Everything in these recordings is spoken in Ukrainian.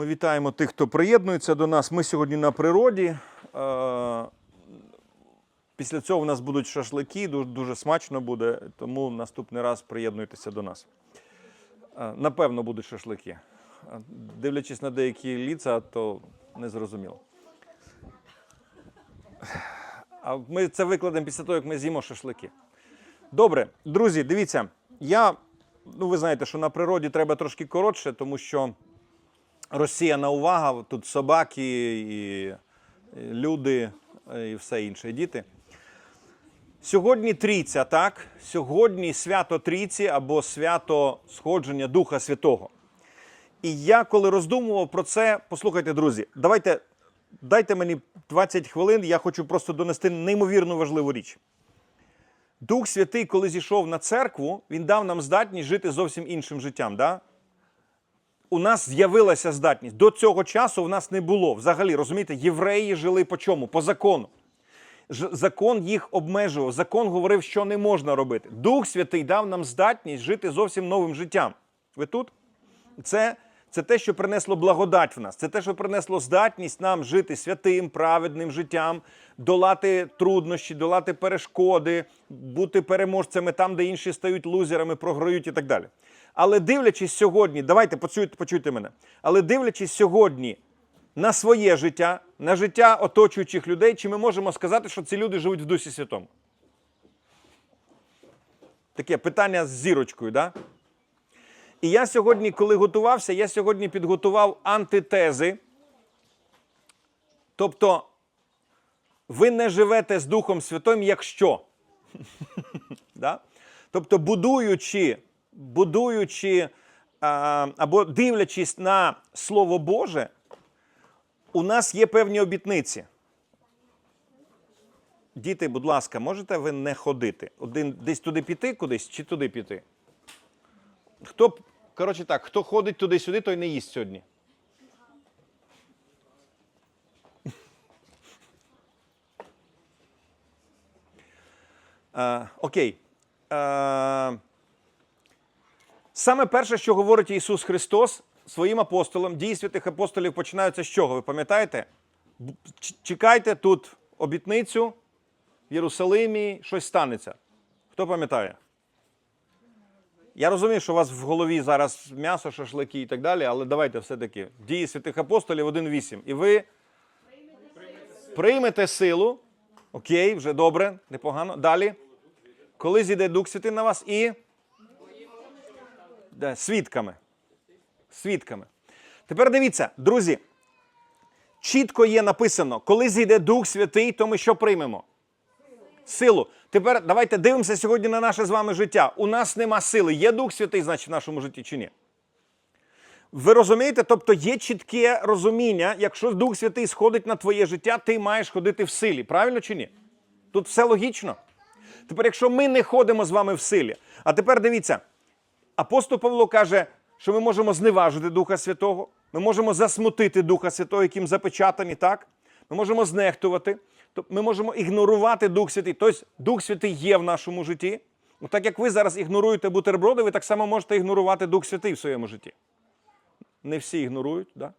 Ми вітаємо тих, хто приєднується до нас. Ми сьогодні на природі. Е, Після цього у нас будуть шашлики, дуже, смачно буде, тому наступний раз приєднуйтеся до нас. Е, Напевно, будуть шашлики. Е, Дивлячись на деякі ліца, то не зрозуміло. А ми це викладемо після того, як ми з'їмо шашлики. Добре, друзі, дивіться, я, ну ви знаєте, що на природі треба трошки коротше, тому що розсіяна увага, тут собаки, і люди, і все інше, діти. Сьогодні трійця, так? Сьогодні свято трійці або свято сходження Духа Святого. І я, коли роздумував про це, послухайте, друзі, давайте дайте мені 20 хвилин, я хочу просто донести неймовірно важливу річ. Дух Святий, коли зійшов на церкву, він дав нам здатність жити зовсім іншим життям. Да? У нас з'явилася здатність. До цього часу в нас не було. Взагалі, розумієте, євреї жили по чому? По закону. Закон їх обмежував, закон говорив, що не можна робити. Дух Святий дав нам здатність жити зовсім новим життям. Ви тут? Це, це те, що принесло благодать в нас. Це те, що принесло здатність нам жити святим, праведним життям, долати труднощі, долати перешкоди, бути переможцями там, де інші стають лузерами, програють і так далі. Але дивлячись сьогодні, давайте почуйте, почуйте мене. Але дивлячись сьогодні на своє життя, на життя оточуючих людей, чи ми можемо сказати, що ці люди живуть в Дусі Святому? Таке питання з зірочкою, да? І я сьогодні, коли готувався, я сьогодні підготував антитези. Тобто, ви не живете з Духом Святим, якщо. Тобто, будуючи, будуючи або дивлячись на Слово Боже, у нас є певні обітниці. Діти, будь ласка, можете ви не ходити? Один десь туди піти кудись чи туди піти? Хто, коротше так, хто ходить туди-сюди, той не їсть сьогодні. Е, окей. Е, саме перше, що говорить Ісус Христос своїм апостолам, дії святих апостолів починаються з чого? Ви пам'ятаєте? Чекайте тут обітницю в Єрусалимі, щось станеться. Хто пам'ятає? Я розумію, що у вас в голові зараз м'ясо, шашлики і так далі, але давайте все-таки. Дії святих апостолів 1.8. І ви приймете силу. Окей, вже добре, непогано. Далі. Коли зійде Дух Святий на вас і свідками. Свідками. Тепер дивіться, друзі. Чітко є написано, коли зійде Дух Святий, то ми що приймемо? Силу. Тепер давайте дивимося сьогодні на наше з вами життя. У нас нема сили. Є Дух Святий, значить, в нашому житті чи ні? Ви розумієте? Тобто є чітке розуміння, якщо Дух Святий сходить на твоє життя, ти маєш ходити в силі. Правильно чи ні? Тут все логічно. Тепер, якщо ми не ходимо з вами в силі, а тепер дивіться, апостол Павло каже, що ми можемо зневажити Духа Святого, ми можемо засмутити Духа Святого, яким запечатані, так? Ми можемо знехтувати, ми можемо ігнорувати Дух Святий. Тобто Дух Святий є в нашому житті. Ну, так як ви зараз ігноруєте бутерброди, ви так само можете ігнорувати Дух Святий в своєму житті. Не всі ігнорують, так? Да?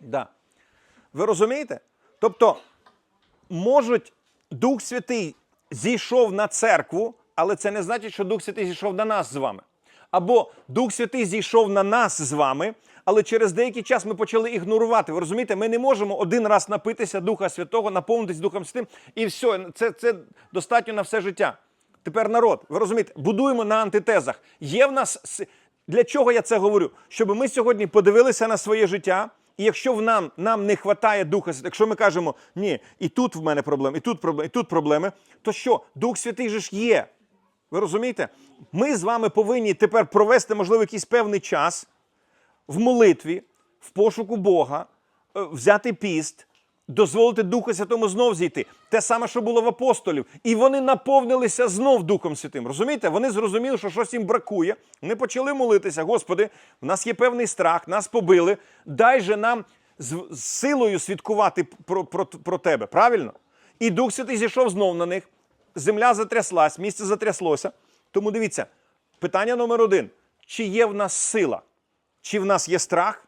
Да. Ви розумієте? Тобто, можуть Дух Святий зійшов на церкву, але це не значить, що Дух Святий зійшов на нас з вами. Або Дух Святий зійшов на нас з вами, але через деякий час ми почали ігнорувати. Ви розумієте, ми не можемо один раз напитися Духа Святого, наповнитись Духом Святим, і все, це, це достатньо на все життя. Тепер народ, ви розумієте, будуємо на антитезах. Є в нас для чого я це говорю? Щоб ми сьогодні подивилися на своє життя. І якщо в нам, нам не вистачає Духа Святого, якщо ми кажемо, ні, і тут в мене проблеми, і тут проблеми, і тут проблеми, то що? Дух Святий же ж є. Ви розумієте? Ми з вами повинні тепер провести, можливо, якийсь певний час в молитві, в пошуку Бога, е, взяти піст, дозволити Духу Святому знов зійти. Те саме, що було в апостолів. І вони наповнилися знов Духом Святим. Розумієте? Вони зрозуміли, що щось їм бракує. Вони почали молитися. Господи, в нас є певний страх, нас побили. Дай же нам з, силою свідкувати про, про, про тебе. Правильно? І Дух Святий зійшов знов на них. Земля затряслась, місце затряслося. Тому дивіться, питання номер один: чи є в нас сила? чи в нас є страх,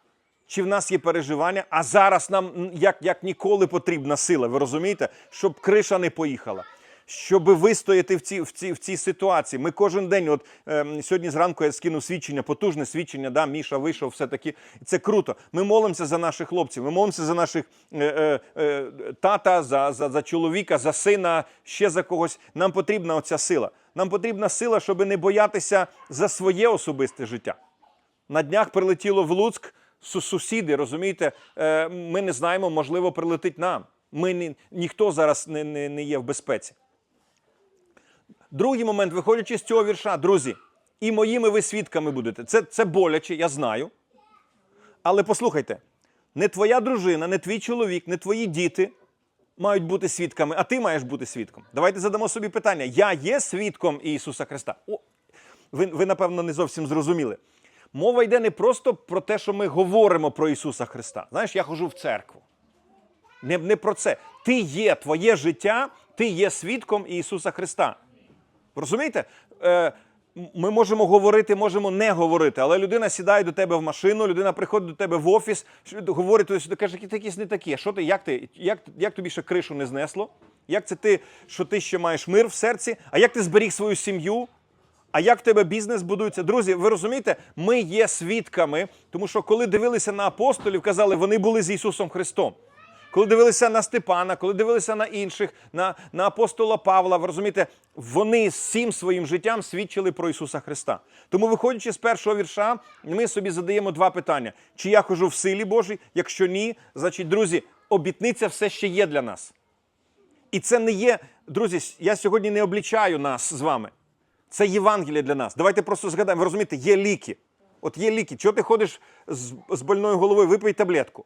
чи в нас є переживання, а зараз нам як, як ніколи потрібна сила, ви розумієте, щоб криша не поїхала. Щоб вистояти в цій, в, цій, в цій ситуації. Ми кожен день, от ем, сьогодні зранку я скинув свідчення, потужне свідчення, да, Міша вийшов, все-таки. Це круто. Ми молимося за наших хлопців, ми молимося за наших е, е, е, тата, за, за, за чоловіка, за сина, ще за когось. Нам потрібна оця сила. Нам потрібна сила, щоб не боятися за своє особисте життя. На днях прилетіло в Луцьк сусіди, розумієте, е, ми не знаємо, можливо, прилетить нам. Ми не, ніхто зараз не, не, не є в безпеці. Другий момент, виходячи з цього вірша, друзі, і моїми ви свідками будете. Це, це боляче, я знаю. Але послухайте, не твоя дружина, не твій чоловік, не твої діти мають бути свідками, а ти маєш бути свідком. Давайте задамо собі питання: я є свідком Ісуса Христа? О, ви, ви, напевно, не зовсім зрозуміли. Мова йде не просто про те, що ми говоримо про Ісуса Христа. Знаєш, я ходжу в церкву. Не, не про це. Ти є твоє життя, ти є свідком Ісуса Христа. Розумієте? Е, ми можемо говорити, можемо не говорити, але людина сідає до тебе в машину, людина приходить до тебе в офіс, говорить туди сюди, каже, ти якийсь не такий. А Що ти, як ти, як, як тобі ще кришу не знесло? Як це ти, що ти ще маєш мир в серці? А як ти зберіг свою сім'ю? А як в тебе бізнес будується? Друзі, ви розумієте, ми є свідками, тому що коли дивилися на апостолів, казали, вони були з Ісусом Христом. Коли дивилися на Степана, коли дивилися на інших, на, на апостола Павла, ви розумієте, вони всім своїм життям свідчили про Ісуса Христа. Тому, виходячи з першого вірша, ми собі задаємо два питання: чи я хожу в силі Божій? Якщо ні, значить, друзі, обітниця все ще є для нас. І це не є, друзі, я сьогодні не облічаю нас з вами. Це Євангеліє для нас. Давайте просто згадаємо, ви розумієте, є ліки. От є ліки. Чого ти ходиш з, з больною головою, випий таблетку.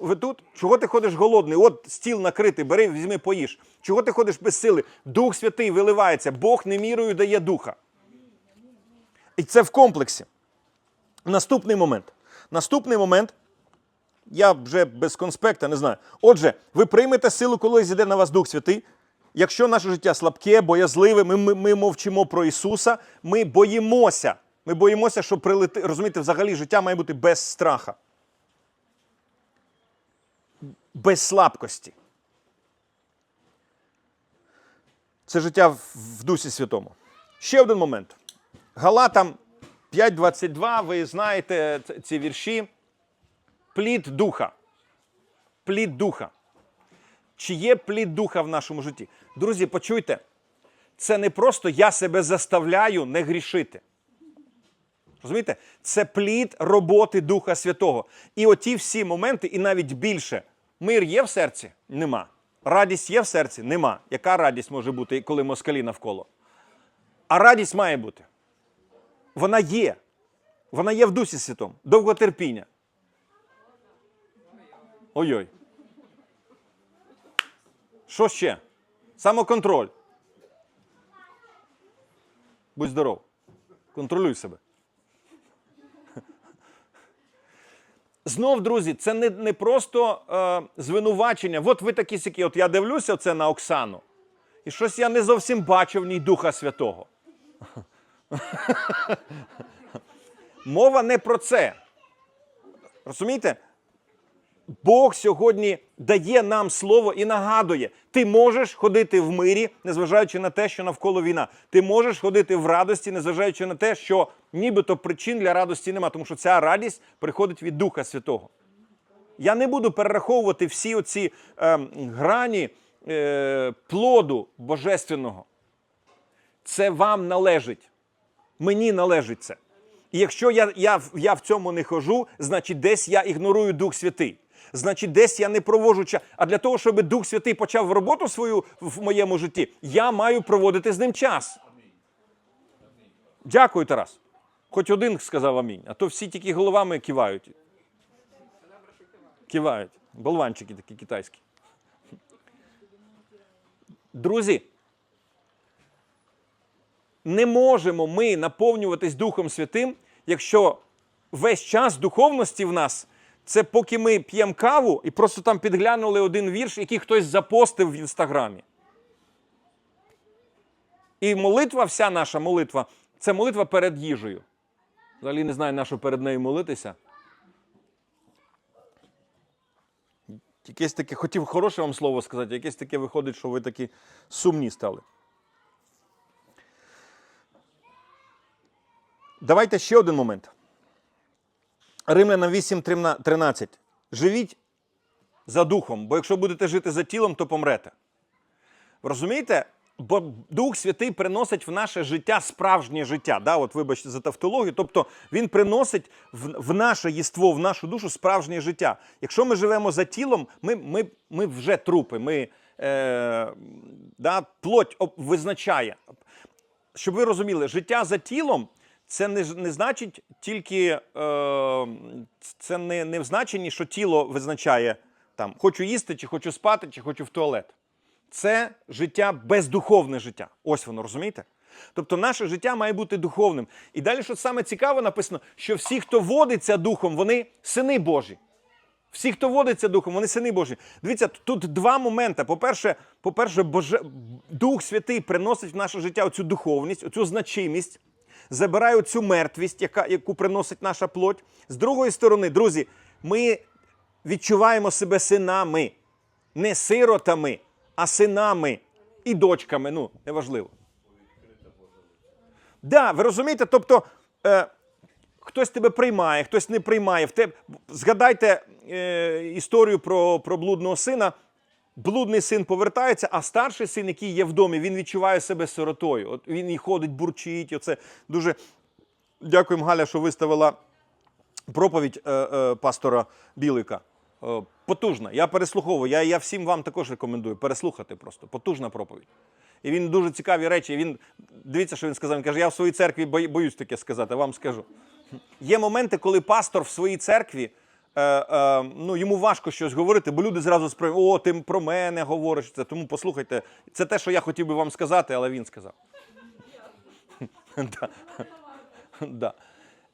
Ви тут? Чого ти ходиш голодний? От стіл накритий, бери, візьми, поїж. Чого ти ходиш без сили? Дух Святий виливається, Бог не мірою дає духа. І це в комплексі. Наступний момент. Наступний момент. Я вже без конспекта не знаю. Отже, ви приймете силу, коли зійде на вас Дух Святий. Якщо наше життя слабке, боязливе, ми, ми, ми мовчимо про Ісуса, ми боїмося. Ми боїмося, що прилети. Розумієте, взагалі життя має бути без страха без слабкості. Це життя в, Дусі Святому. Ще один момент. Галатам 5.22, ви знаєте ці вірші. Плід духа. Плід духа. Чи є плід духа в нашому житті? Друзі, почуйте, це не просто я себе заставляю не грішити. Розумієте? Це плід роботи Духа Святого. І оті всі моменти, і навіть більше. Мир є в серці? Нема. Радість є в серці? Нема. Яка радість може бути, коли москалі навколо? А радість має бути. Вона є. Вона є в Дусі Святому. Довготерпіння. Ой-ой. Що ще? Самоконтроль. Будь здоров. Контролюй себе. Знов, друзі, це не, не просто е, звинувачення. От ви такі сякі, от я дивлюся це на Оксану, і щось я не зовсім бачив в ній Духа Святого. Мова не про це. Розумієте? Бог сьогодні дає нам слово і нагадує: ти можеш ходити в мирі, незважаючи на те, що навколо війна. Ти можеш ходити в радості, незважаючи на те, що нібито причин для радості нема, тому що ця радість приходить від Духа Святого. Я не буду перераховувати всі оці е, грані е, плоду божественного. Це вам належить. Мені належить це. І якщо я, я, я в цьому не хожу, значить десь я ігнорую Дух Святий. Значить, десь я не проводжу час. А для того, щоб Дух Святий почав роботу свою в моєму житті, я маю проводити з ним час. Дякую, Тарас. Хоч один сказав амінь, а то всі тільки головами кивають. Кивають. Болванчики такі китайські. Друзі, не можемо ми наповнюватись Духом Святим, якщо весь час духовності в нас це поки ми п'ємо каву і просто там підглянули один вірш, який хтось запостив в інстаграмі. І молитва, вся наша молитва це молитва перед їжею. Взагалі не знаю, на що перед нею молитися. Якесь таке, хотів хороше вам слово сказати, якесь таке виходить, що ви такі сумні стали. Давайте ще один момент. Римлянам 8.13. Живіть за духом, бо якщо будете жити за тілом, то помрете. Розумієте? Бо Дух Святий приносить в наше життя справжнє життя. Да? От, вибачте за тавтологію. Тобто він приносить в, в наше єство, в нашу душу справжнє життя. Якщо ми живемо за тілом, ми, ми, ми вже трупи. Ми, е, да? Плоть визначає. Щоб ви розуміли, життя за тілом це не, не значить тільки е, це не, не в значенні, що тіло визначає там хочу їсти, чи хочу спати, чи хочу в туалет. Це життя бездуховне життя. Ось воно, розумієте? Тобто наше життя має бути духовним. І далі, що саме цікаво, написано, що всі, хто водиться духом, вони сини Божі. Всі, хто водиться духом, вони сини Божі. Дивіться, тут два моменти. По-перше, по-перше, Боже... Дух Святий приносить в наше життя оцю духовність, оцю значимість, забирає оцю мертвість, яка, яку приносить наша плоть. З другої сторони, друзі, ми відчуваємо себе синами, не сиротами, а синами і дочками. Ну, неважливо. Да, ви розумієте? Тобто е, хтось тебе приймає, хтось не приймає. В теб... Згадайте е, історію про, про блудного сина. Блудний син повертається, а старший син, який є в домі, він відчуває себе сиротою. От він і ходить, бурчить. Оце дуже дякуємо, Галя, що виставила проповідь е, е, пастора Білика. Е, потужна. Я переслуховую. Я, я всім вам також рекомендую переслухати просто. Потужна проповідь. І він дуже цікаві речі. Він дивіться, що він сказав. Він каже: я в своїй церкві боюсь таке сказати, вам скажу. Є моменти, коли пастор в своїй церкві. Е, е, ну, йому важко щось говорити, бо люди зразу сприймають, о, ти про мене говориш. Це. Тому послухайте, це те, що я хотів би вам сказати, але він сказав.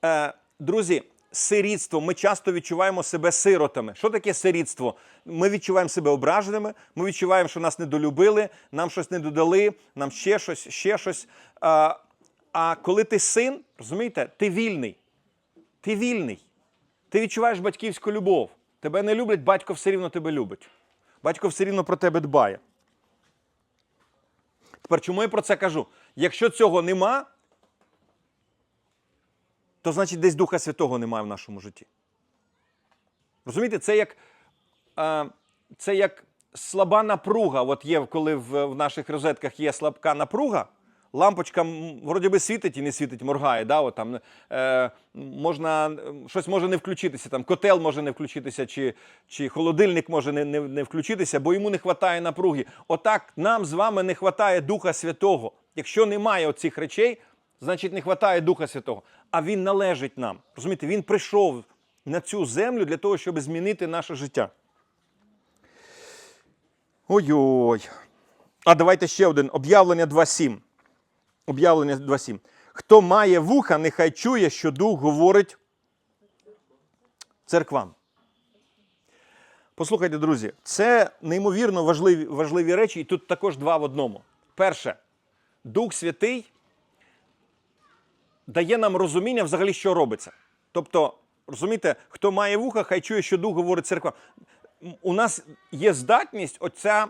Е, друзі, сирітство. Ми часто відчуваємо себе сиротами. Що таке сирітство? Ми відчуваємо себе ображеними, ми відчуваємо, що нас недолюбили, нам щось не додали, нам ще щось, ще щось. А коли ти син, розумієте, ти вільний. Ти вільний. Ти відчуваєш батьківську любов. Тебе не люблять, батько все рівно тебе любить. Батько все рівно про тебе дбає. Тепер чому я про це кажу? Якщо цього нема, то значить десь Духа Святого немає в нашому житті. Розумієте, це як, е, це як слаба напруга. От є, коли в, в наших розетках є слабка напруга, лампочка вроді би світить і не світить, моргає. Да? От там, е, можна, е, щось може не включитися, там, котел може не включитися, чи, чи холодильник може не, не, не включитися, бо йому не вистачає напруги. Отак нам з вами не вистачає Духа Святого. Якщо немає оцих речей, значить не вистачає Духа Святого. А Він належить нам. Розумієте, Він прийшов на цю землю для того, щоб змінити наше життя. Ой-ой. А давайте ще один. Об'явлення 2.7. Об'явлення 2.7. Хто має вуха, нехай чує, що Дух говорить церквам. Послухайте, друзі, це неймовірно важливі, важливі речі, і тут також два в одному. Перше, Дух Святий дає нам розуміння взагалі, що робиться. Тобто, розумієте, хто має вуха, хай чує, що Дух говорить церква. У нас є здатність оця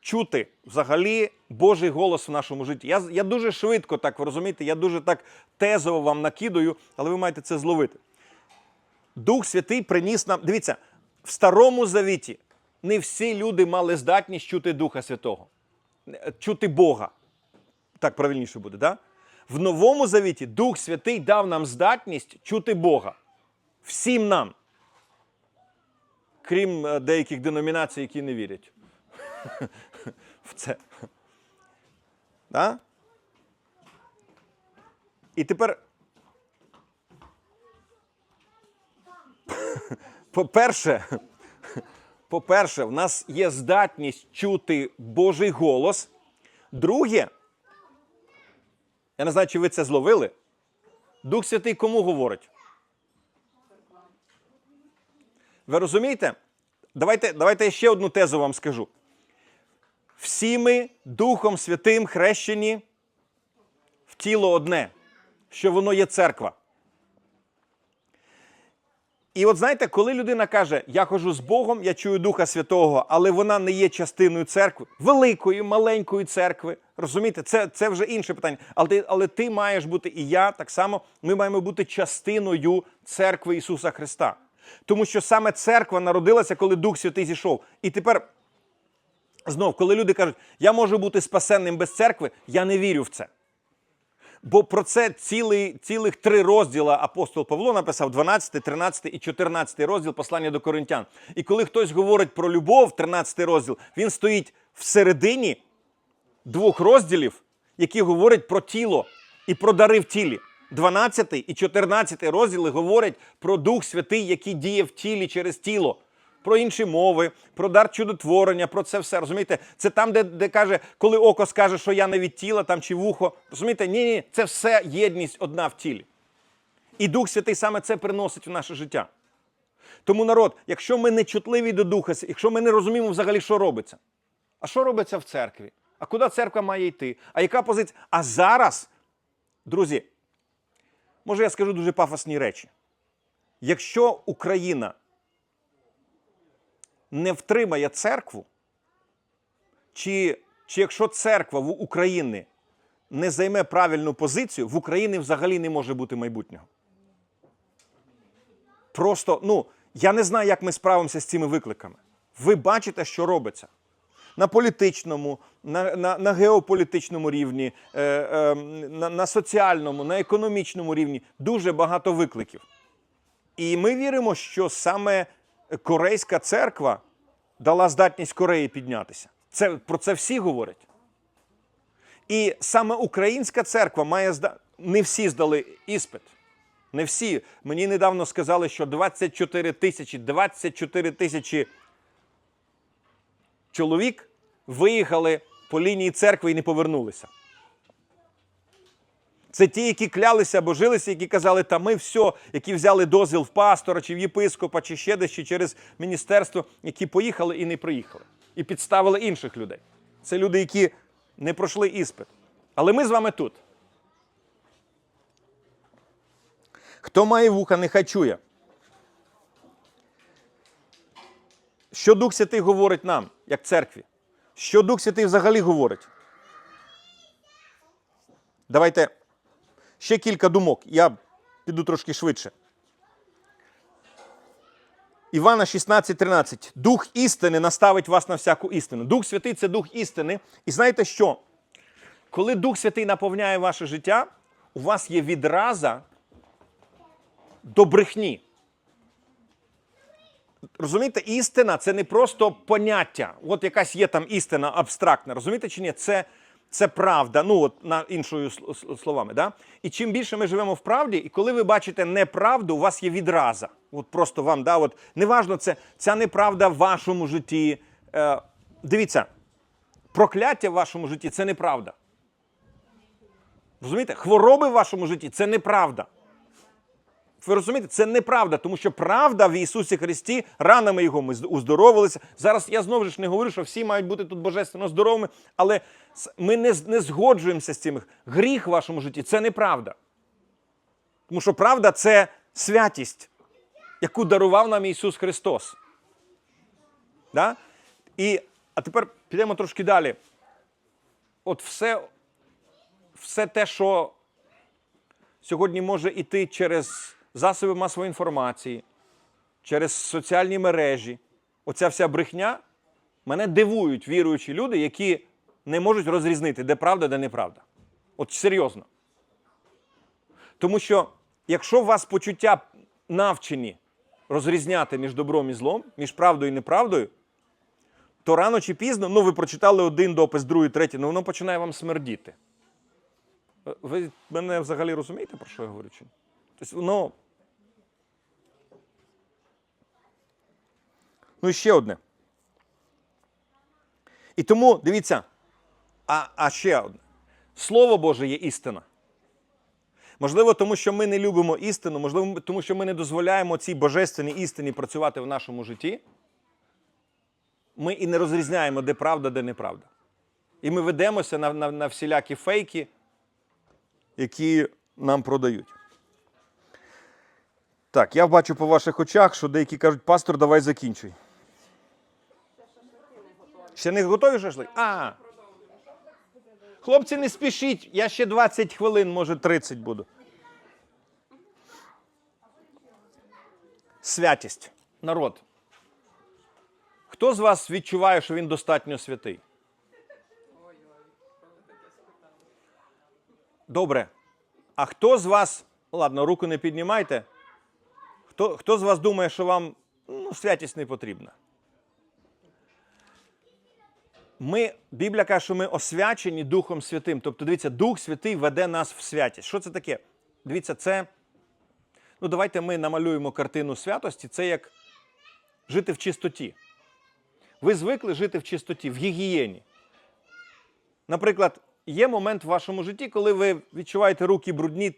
чути взагалі Божий голос в нашому житті. Я, я дуже швидко так, ви розумієте, я дуже так тезово вам накидаю, але ви маєте це зловити. Дух Святий приніс нам. Дивіться, в Старому Завіті не всі люди мали здатність чути Духа Святого, Е, чути Бога. Так правильніше буде, да? В Новому Завіті Дух Святий дав нам здатність чути Бога. Всім нам. Крім е, деяких деномінацій, які не вірять в це. Да? І тепер. По-перше, по-перше, в нас є здатність чути Божий голос. Друге, я не знаю, чи ви це зловили. Дух Святий кому говорить? Ви розумієте? Давайте, давайте я ще одну тезу вам скажу. Всі ми Духом Святим хрещені в тіло одне, що воно є церква. І от знаєте, коли людина каже, я хожу з Богом, я чую Духа Святого, але вона не є частиною церкви, великої, маленької церкви. Розумієте, це, це вже інше питання. Але ти, але ти маєш бути, і я так само, ми маємо бути частиною церкви Ісуса Христа. Тому що саме церква народилася, коли Дух Святий зійшов. І тепер знов, коли люди кажуть, я можу бути спасенним без церкви, я не вірю в це. Бо про це цілий, цілих три розділа апостол Павло написав: 12, 13 і 14 розділ послання до Коринтян. І коли хтось говорить про любов, 13 розділ, він стоїть всередині двох розділів, які говорять про тіло і про дари в тілі. 12 і 14 розділи говорять про Дух Святий, який діє в тілі через тіло. Про інші мови, про дар чудотворення, про це все. Розумієте? Це там, де, де каже, коли око скаже, що я не від тіла, там чи вухо. Розумієте? Ні, ні, це все єдність одна в тілі. І Дух Святий саме це приносить в наше життя. Тому народ, якщо ми не чутливі до Духа, якщо ми не розуміємо взагалі, що робиться, а що робиться в церкві? А куди церква має йти? А яка позиція? А зараз, друзі, може я скажу дуже пафосні речі. Якщо Україна не втримає церкву, чи, чи якщо церква в Україні не займе правильну позицію, в Україні взагалі не може бути майбутнього. Просто, ну, я не знаю, як ми справимося з цими викликами. Ви бачите, що робиться. На політичному, на, на, на геополітичному рівні, е, е, на, на соціальному, на економічному рівні дуже багато викликів. І ми віримо, що саме Корейська церква дала здатність Кореї піднятися. Це, про це всі говорять. І саме українська церква має зда... Не всі здали іспит. Не всі. Мені недавно сказали, що 24 тисячі 24 тисячі чоловік виїхали по лінії церкви і не повернулися. Це ті, які клялися, божилися, які казали, та ми все, які взяли дозвіл в пастора, чи в єпископа, чи ще десь, чи через міністерство, які поїхали і не приїхали. І підставили інших людей. Це люди, які не пройшли іспит. Але ми з вами тут. Хто має вуха, нехай чує. Що Дух Святий говорить нам, як церкві? Що Дух Святий взагалі говорить? Давайте ще кілька думок. Я піду трошки швидше. Івана 16,13. Дух істини наставить вас на всяку істину. Дух Святий це Дух істини. І знаєте що? Коли Дух Святий наповняє ваше життя, у вас є відраза до брехні. Розумієте, істина це не просто поняття. От якась є там істина абстрактна. Розумієте чи ні? Це, це правда. Ну, от на іншою сл- сл- словами. Да? І чим більше ми живемо в правді, і коли ви бачите неправду, у вас є відраза. От просто вам, да, от, неважно, це ця неправда в вашому житті. Е, дивіться, прокляття в вашому житті це неправда. Розумієте? Хвороби в вашому житті це неправда. Ви розумієте, це неправда, тому що правда в Ісусі Христі, ранами Його ми уздоровилися. Зараз я знову ж не говорю, що всі мають бути тут божественно здоровими, але ми не, не згоджуємося з цим. Гріх в вашому житті це неправда. Тому що правда це святість, яку дарував нам Ісус Христос. Да? І, а тепер підемо трошки далі. От все, все те, що сьогодні може йти через засоби масової інформації, через соціальні мережі. Оця вся брехня мене дивують віруючі люди, які не можуть розрізнити, де правда, де неправда. От серйозно. Тому що якщо у вас почуття навчені розрізняти між добром і злом, між правдою і неправдою, то рано чи пізно, ну ви прочитали один допис, другий, третій, ну воно починає вам смердіти. Ви мене взагалі розумієте, про що я говорю? Чи? ні? Тобто воно. Ну і ще одне. І тому дивіться, а, а ще одне. Слово Боже є істина. Можливо, тому що ми не любимо істину, можливо, тому що ми не дозволяємо цій божественній істині працювати в нашому житті. Ми і не розрізняємо, де правда, де неправда. І ми ведемося на, на, на всілякі фейки, які нам продають. Так, я бачу по ваших очах, що деякі кажуть, пастор, давай закінчуй. Ще не готові шашлик? А. Хлопці, не спішіть, я ще 20 хвилин, може 30 буду. Святість. Народ. Хто з вас відчуває, що він достатньо святий? Добре. А хто з вас, ладно, руку не піднімайте. Хто, хто з вас думає, що вам ну, святість не потрібна? Ми, Біблія каже, що ми освячені Духом Святим. Тобто, дивіться, Дух Святий веде нас в святість. Що це таке? Дивіться, це. Ну, давайте ми намалюємо картину святості. Це як жити в чистоті. Ви звикли жити в чистоті, в гігієні. Наприклад, є момент в вашому житті, коли ви відчуваєте руки брудні,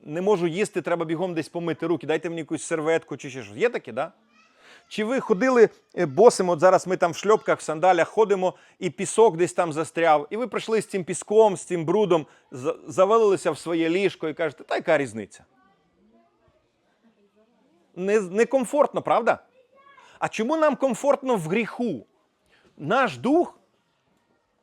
не можу їсти, треба бігом десь помити руки, дайте мені якусь серветку чи ще щось. Є таке, да? Чи ви ходили е, босим, от зараз ми там в шльопках, в сандалях ходимо, і пісок десь там застряв, і ви прийшли з цим піском, з цим брудом, завалилися в своє ліжко і кажете, та яка різниця? Не, некомфортно, правда? А чому нам комфортно в гріху? Наш дух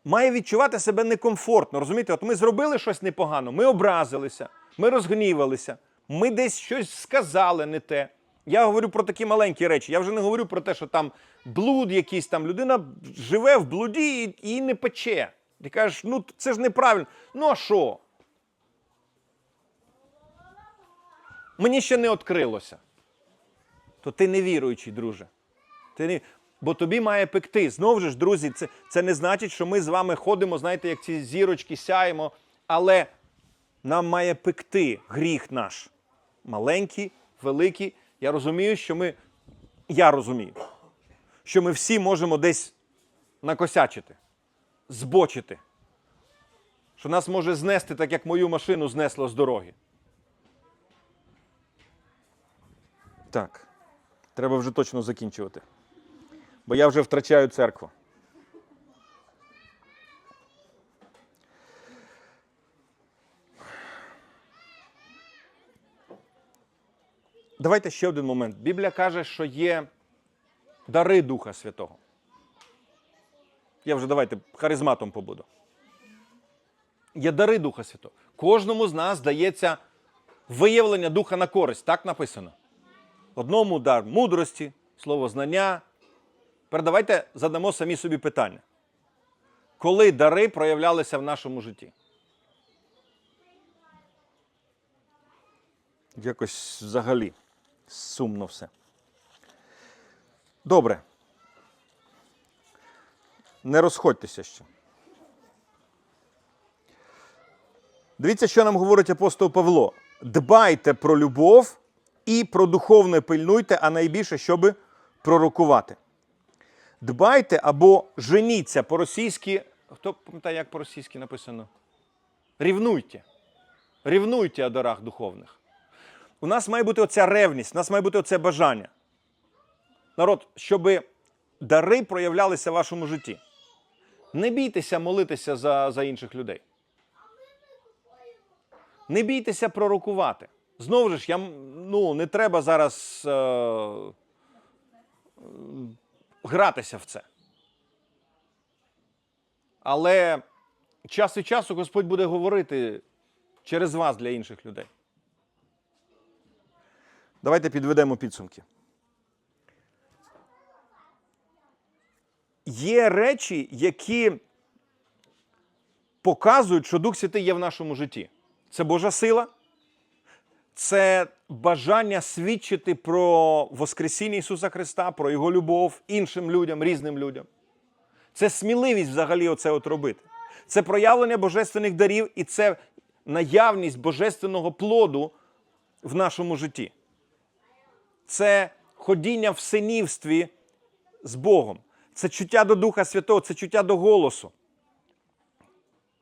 має відчувати себе некомфортно. Розумієте, от ми зробили щось непогано, ми образилися, ми розгнівалися, ми десь щось сказали не те. Я говорю про такі маленькі речі. Я вже не говорю про те, що там блуд якийсь там людина живе в блуді і її не пече. Ти кажеш, ну це ж неправильно. Ну а що? Мені ще не відкрилося. То ти невіруючий, друже. Ти не... Бо тобі має пекти. Знову ж, друзі, це, це не значить, що ми з вами ходимо, знаєте, як ці зірочки сяємо, але нам має пекти гріх наш. Маленький, великий. Я розумію, що ми. Я розумію, що ми всі можемо десь накосячити, збочити. Що нас може знести, так як мою машину знесло з дороги. Так. Треба вже точно закінчувати. Бо я вже втрачаю церкву. Давайте ще один момент. Біблія каже, що є дари Духа Святого. Я вже давайте харизматом побуду. Є дари Духа Святого. Кожному з нас дається виявлення Духа на користь. Так написано. Одному дар мудрості, слово знання. Тепер давайте задамо самі собі питання. Коли дари проявлялися в нашому житті? Якось взагалі сумно все. Добре. Не розходьтеся ще. Дивіться, що нам говорить апостол Павло. Дбайте про любов і про духовне пильнуйте, а найбільше, щоб пророкувати. Дбайте або женіться по-російськи. Хто пам'ятає, як по-російськи написано? Рівнуйте. Рівнуйте о дарах духовних. У нас має бути оця ревність, у нас має бути оце бажання. Народ, щоб дари проявлялися в вашому житті. Не бійтеся молитися за, за інших людей. Не бійтеся пророкувати. Знову ж, я, ну, не треба зараз е, гратися в це. Але час від часу Господь буде говорити через вас для інших людей. Давайте підведемо підсумки. Є речі, які показують, що Дух Святий є в нашому житті. Це Божа сила, це бажання свідчити про Воскресіння Ісуса Христа, про Його любов іншим людям, різним людям. Це сміливість взагалі оце от робити. Це проявлення божественних дарів і це наявність божественного плоду в нашому житті. Це ходіння в синівстві з Богом. Це чуття до Духа Святого, це чуття до голосу.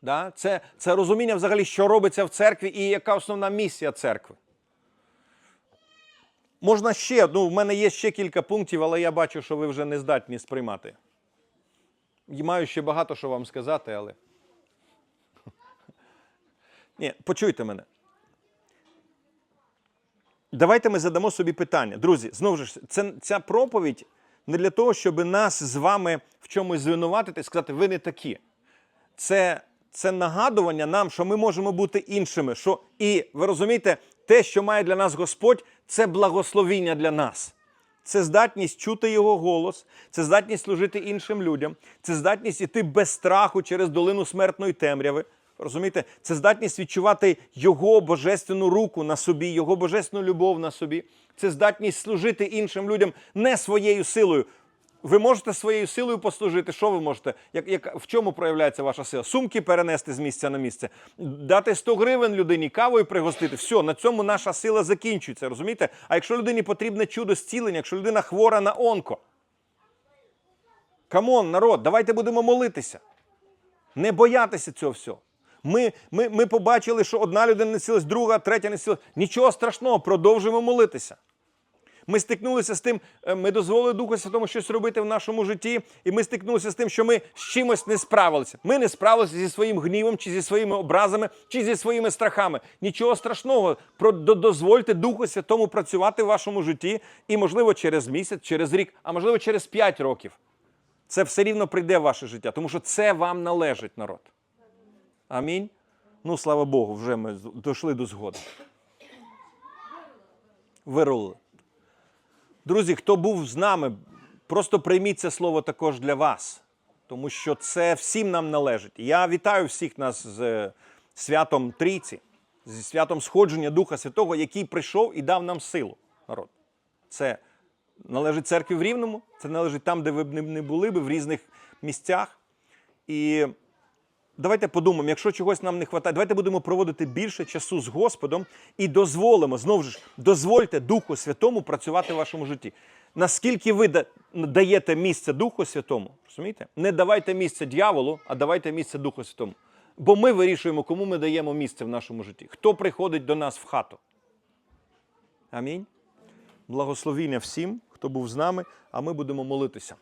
Да? Це, це розуміння взагалі, що робиться в церкві і яка основна місія церкви. Можна ще, ну, в мене є ще кілька пунктів, але я бачу, що ви вже не здатні сприймати. І маю ще багато що вам сказати, але. Ні, почуйте мене. давайте ми задамо собі питання. Друзі, знову ж це, ця проповідь не для того, щоб нас з вами в чомусь звинуватити і сказати, ви не такі. Це, це нагадування нам, що ми можемо бути іншими. Що, і ви розумієте, те, що має для нас Господь, це благословіння для нас. Це здатність чути його голос, це здатність служити іншим людям, це здатність іти без страху через долину смертної темряви. Розумієте, це здатність відчувати його божественну руку на собі, його божественну любов на собі. Це здатність служити іншим людям не своєю силою. Ви можете своєю силою послужити. Що ви можете? Як, як, в чому проявляється ваша сила? Сумки перенести з місця на місце, дати 100 гривень людині, кавою пригостити. Все, на цьому наша сила закінчується. Розумієте? А якщо людині потрібне чудо зцілення, якщо людина хвора на онко, камон, народ, давайте будемо молитися. Не боятися цього всього. Ми, ми, ми побачили, що одна людина не цілась, друга, третя не цілась. Нічого страшного, продовжуємо молитися. Ми стикнулися з тим, е, ми дозволили Духу Святому щось робити в нашому житті, і ми стикнулися з тим, що ми з чимось не справилися. Ми не справилися зі своїм гнівом, чи зі своїми образами, чи зі своїми страхами. Нічого страшного. Дозвольте Духу Святому працювати в вашому житті, і, можливо, через місяць, через рік, а можливо, через п'ять років. Це все рівно прийде в ваше життя, тому що це вам належить, народ. Амінь. Ну, слава Богу, вже ми дійшли до згоди. Вирули. Друзі, хто був з нами, просто прийміть це слово також для вас, тому що це всім нам належить. Я вітаю всіх нас з е, святом Трійці, зі святом сходження Духа Святого, який прийшов і дав нам силу, народ. Це належить церкві в Рівному, це належить там, де ви б не- були би, в різних місцях. І давайте подумаємо, якщо чогось нам не вистачає, давайте будемо проводити більше часу з Господом і дозволимо, знову ж, дозвольте Духу Святому працювати в вашому житті. Наскільки ви даєте місце Духу Святому, розумієте? Не давайте місце дьяволу, а давайте місце Духу Святому. Бо ми вирішуємо, кому ми даємо місце в нашому житті. Хто приходить до нас в хату. Амінь. Благословіння всім, хто був з нами, а ми будемо молитися.